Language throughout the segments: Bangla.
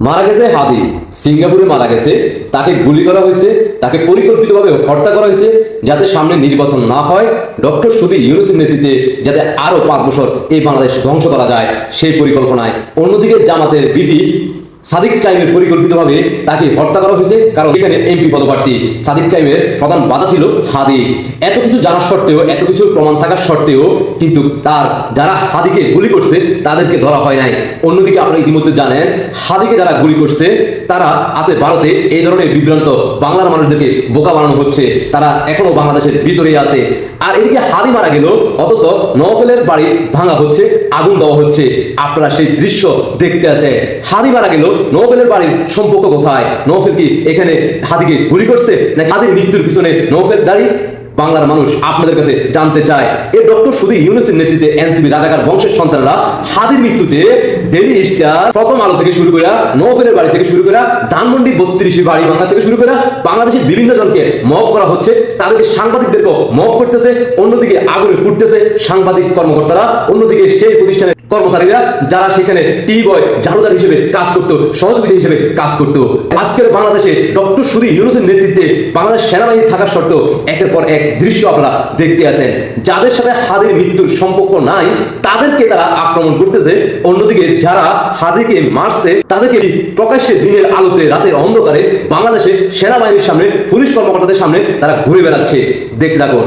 মারা গেছে হাদি। সিঙ্গাপুরে মারা গেছে। তাকে গুলি করা হয়েছে, তাকে পরিকল্পিতভাবে হত্যা করা হয়েছে যাতে সামনে নির্বাচন না হয়। ডক্টর সুদী ইউনুসের নেতৃত্বে যাতে আরও পাঁচ বছর এই বাংলাদেশ ধ্বংস করা যায়, সেই পরিকল্পনায়। অন্যদিকে জামাতের বিধি সাদিক কাইমের পরিকল্পিতভাবে তাকে হত্যা করা হয়েছে, কারণ এখানে এমপি পদপ্রার্থী সাদিক কাইমের প্রধান বাধা ছিল হাদি। এত কিছু জানার সত্ত্বেও, এত কিছু প্রমাণ থাকার সত্ত্বেও কিন্তু তার যারা হাদিকে গুলি করছে, তাদেরকে ধরা হয় নাই। অন্যদিকে আপনারা ইতিমধ্যে জানেন, হাদিকে যারা গুলি করছে, তারা আছে ভারতে। এই ধরনের বিভ্রান্ত বাংলার মানুষদেরকে বোকা বানানো হচ্ছে। তারা এখনও বাংলাদেশের ভিতরেই আছে। আর এদিকে হাদি মারা গেল, অথচ নফেলের বাড়ি ভাঙা হচ্ছে, আগুন দেওয়া হচ্ছে। আপনারা সেই দৃশ্য দেখতে আছে হাদি মারা গেল নৌফেলের বাড়ির সম্পর্ক কোথায়? নৌফেল কি এখানে হাদিকে গুলি করছে, নাকি হাদির মৃত্যুর পিছনে নৌফেল দাঁড়ি বাংলার মানুষ আপনাদের কাছে জানতে চায় এই ডক্টর সুদী ইউনুসের নেতৃত্বে এনসিবি রাজাকার বংশের সন্তানরা হাদির মৃত্যুতে ডেলি স্টার প্রথম আলো থেকে শুরু করে নৌফেলের বাড়ি থেকে শুরু করে ধানমন্ডি বত্রিশে বাড়ি ভাঙা থেকে শুরু করে বাংলাদেশের বিভিন্ন জনকে মব করা হচ্ছে, তাদেরকে সাংবাদিকদেরকেও মব করতেছে, অন্যদিকে আগুনে ফুটতেছে সাংবাদিক কর্মকর্তারা, অন্যদিকে সেই প্রতিষ্ঠানের কর্মচারীরা যারা সেখানে টি বয়, ঝাড়ুদার হিসেবে কাজ করতো সহযোগিতা হিসেবে কাজ করতো। আজকের বাংলাদেশে ডক্টর সুদী ইউনুসের নেতৃত্বে বাংলাদেশ সেনাবাহিনী থাকার সত্ত্বেও একের পর এক দৃশ্য আপনারা দেখতে আছেন। যাদের সাথে হাদির মৃত্যুর সম্পর্ক নাই, তাদেরকে তারা আক্রমণ করতেছে। অন্যদিকে যারা হাদিকে মারছে, তাদেরকে প্রকাশ্যে দিনের আলোতে রাতের অন্ধকারে বাংলাদেশে সেনাবাহিনীর সামনে, পুলিশ কর্মকর্তাদের সামনে তারা ঘুরে বেড়াচ্ছে। দেখতে থাকুন।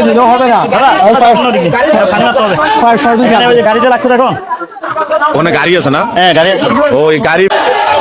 দিলেও হবে না? গাড়িতে লাগছে দেখো ওখানে গাড়ি আছে না? হ্যাঁ গাড়ি ওই গাড়ি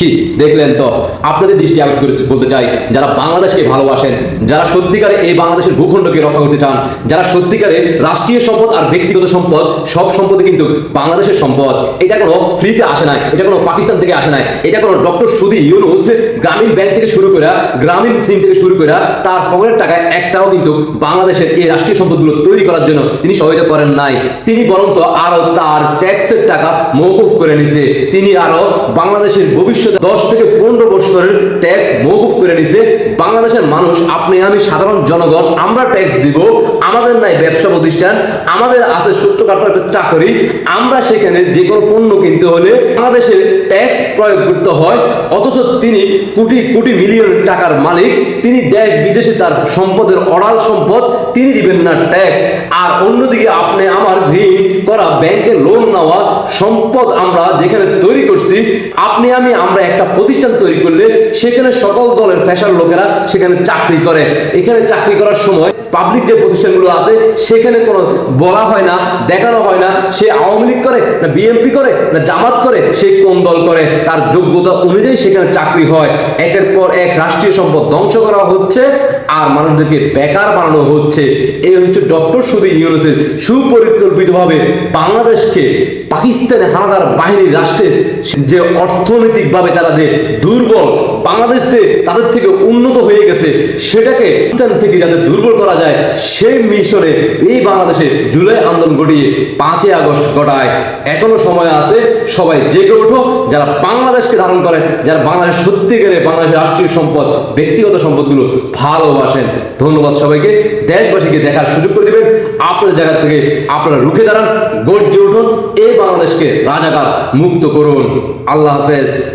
কি? দেখলেন তো? আপনাদের দৃষ্টি আকর্ষণ করে বলতে চাই, যারা বাংলাদেশকে ভালোবাসেন, যারা সত্যিকারে এই বাংলাদেশের ভূখণ্ডকে রক্ষা করতে চান, যারা সত্যিকারে রাষ্ট্রীয় সম্পদ আর ব্যক্তিগত সম্পদ, সব সম্পদই কিন্তু বাংলাদেশের সম্পদ। এটা কোনো ফ্রিতে আসে নাই, এটা কোনো পাকিস্তান থেকে আসে নাই, এটা কোনো ডক্টর সুদী ইউনুস গ্রামীণ ব্যাংক থেকে শুরু করে, গ্রামীণ সিম থেকে শুরু করে, তার পকেটের টাকায় একটাও কিন্তু বাংলাদেশের এই রাষ্ট্রীয় সম্পদগুলো তৈরি করার জন্য তিনি সহায়তা করেন নাই। তিনি বরঞ্চ আরও তার ট্যাক্সের টাকা মৌকুফ করে নিছে তিনি আরও বাংলাদেশের দশ থেকে পনেরো বছরের ট্যাক্স মৌকুফ করে নিছে বাংলাদেশের মানুষ, আপনি আমি সাধারণ জনগণ, আমরা ট্যাক্স দিব, আমাদের নাই ব্যবসা প্রতিষ্ঠান, আমাদের আছে ছোট্টখাটো একটা চাকরি, আমরা সেখানে যে কোনো পণ্য কিনতে হলে বাংলাদেশে ট্যাক্স প্রয়োগ করতে হয়, অথচ তিনি কোটি কোটি মিলিয়ন টাকার মালিক, তিনি দেশ বিদেশে তার সম্পদের অড়াল সম্পদ তিনি দিবেন না ট্যাক্স আর অন্যদিকে আপনি আমার ঋণ করা ব্যাংকে লোন নেওয়া সম্পদ আমরা যেখানে তৈরি করছি, আপনি আমি আমরা একটা প্রতিষ্ঠান তৈরি করলে সেখানে সকল দলের ফ্যাশন লোকেরা সেখানে চাকরি করে। এখানে চাকরি করার সময় পাবলিক যে প্রতিষ্ঠানগুলো আছে, সেখানে কোনো বলা হয় না, দেখানো হয় না, সে আওয়ামী লীগ করে না বিএনপি করে না জামাত করে, সে কোন দল করে? তার যোগ্যতা অনুযায়ী সেখানে চাকরি হয়। একের পর এক রাষ্ট্রীয় সম্পদ ধ্বংস করা হচ্ছে। আর মানুষদেরকে বেকার বানানো হচ্ছে। এই হচ্ছে ডক্টর সুদী ইউনুসের সুপরিকল্পিতভাবে বাংলাদেশকে পাকিস্তানে হানাদার বাহিনী রাষ্ট্রের যে অর্থনৈতিকভাবে তারা যে দুর্বল বাংলাদেশ তাদের থেকে উন্নত হয়ে গেছে, সেটাকে পাকিস্তান থেকে যাতে দুর্বল করা যায়, সেই মিশনে এই বাংলাদেশে জুলাই আন্দোলন ঘটিয়ে পাঁচই আগস্ট ঘটায়। এখনও সময় আছে, সবাই জেগে ওঠো। যারা বাংলাদেশকে ধারণ করে, যারা বাংলাদেশ সত্যিকারে বাংলাদেশের রাষ্ট্রীয় সম্পদ, ব্যক্তিগত সম্পদগুলো ভালোবাসেন। ধন্যবাদ সবাইকে। দেশবাসীকে দেখার সুযোগ করে দেবেন। আপনার জায়গা থেকে আপনারা রুখে দাঁড়ান। গর্জে উঠুন। এই বাংলাদেশকে রাজাকার মুক্ত করুন। আল্লাহ হাফেজ।